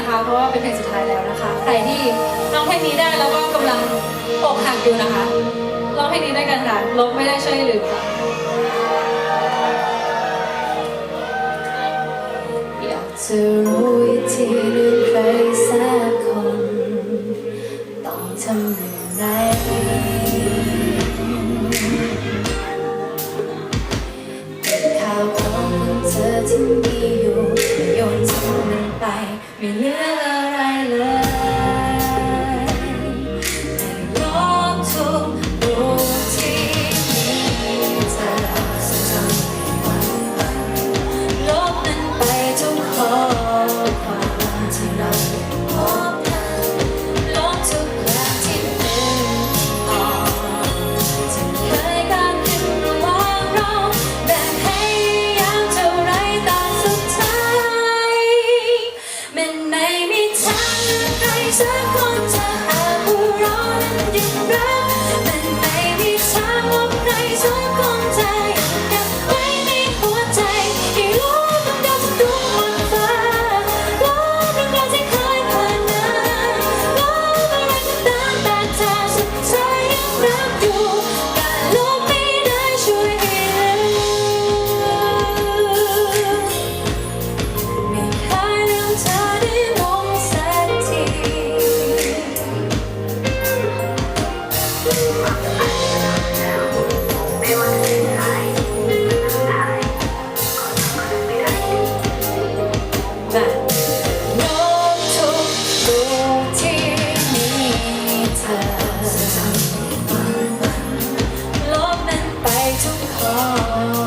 ะคะ เพราะว่าเป็นเพลงสุดท้ายแล้วนะคะ ใครที่ร้องเพลงนี้ได้แล้วก็กำลังอกหักอยู่นะคะร้องเพลงนี้ได้กันค่ะลบไม่ได้ช่วยลืมค่ะอยากจะรู้วิธีหนึ่งใครสัคนต้องทำย่งไร ธอที่มีอยู่โยนทิ้งมันไป ไม่เหลืออะไร Jesus, I want to. oh, oh.